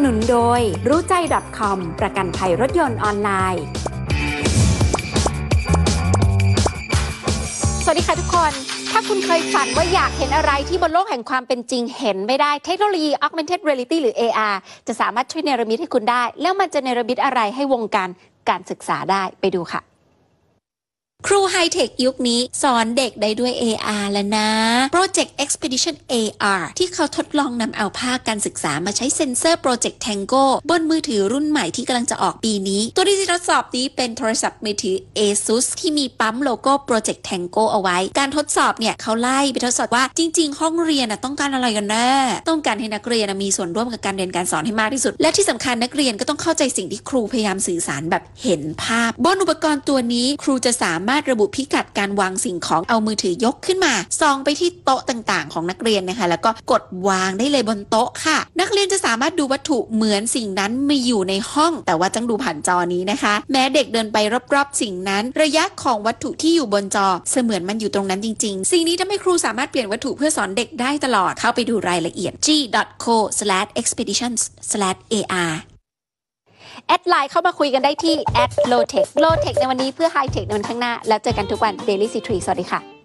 สนุนโดย รู้ใจ .com ประกันภัยรถยนต์ออนไลน์ สวัสดีค่ะทุกคน ถ้าคุณเคยฝันว่าอยากเห็นอะไรที่บนโลกแห่งความเป็นจริงเห็นไม่ได้ เทคโนโลยี augmented reality หรือ AR จะสามารถช่วยเนรมิตให้คุณได้ แล้วมันจะเนรมิตอะไรให้วงการการศึกษาได้ไปดูค่ะ ครูไฮเทคยุคนี้สอนเด็กได้ด้วย AR แล้วนะ Project Expedition AR ที่เขาทดลองนำเอาภาคการศึกษามาใช้เซ็นเซอร์ Project Tango บนมือถือรุ่นใหม่ที่กำลังจะออกปีนี้ ตัวที่จะทดสอบนี้เป็นโทรศัพท์มือถือ ASUS ที่มีปั๊มโลโก้ Project Tango เอาไว้ การทดสอบเนี่ยเขาไล่ไปทดสอบว่าจริง ๆ ห้องเรียนต้องการอะไรกันแน่ต้องการให้นักเรียนมีส่วนร่วมกับการเรียนการสอนให้มากที่สุด และที่สำคัญนักเรียนก็ต้องเข้าใจสิ่งที่ครูพยายามสื่อสารแบบเห็นภาพบนอุปกรณ์ตัวนี้ครูจะสามารถระบุพิกัดการวางสิ่งของเอามือถือยกขึ้นมาส่องไปที่โต๊ะต่างๆ ของนักเรียนนะคะ แล้วก็กดวางได้เลยบนโต๊ะค่ะ นักเรียนจะสามารถดูวัตถุเหมือนสิ่งนั้นมีอยู่ในห้อง แต่ว่าต้องดูผ่านจอนี้นะคะ แม้เด็กเดินไปรอบๆ สิ่งนั้น ระยะของวัตถุที่อยู่บนจอ เสมือนมันอยู่ตรงนั้นจริง ๆ สิ่งนี้ทำให้ครูสามารถเปลี่ยนวัตถุเพื่อสอนเด็กได้ตลอดเข้าไปดูรายละเอียด g.co/expeditions/ar แอดไลน์เข้ามาคุยกันได้ที่ at lowtech lowtech ในวันนี้เพื่อ high tech ในวันข้างหน้า แล้วเจอกันทุกวัน daily c 3สวัสดีค่ะ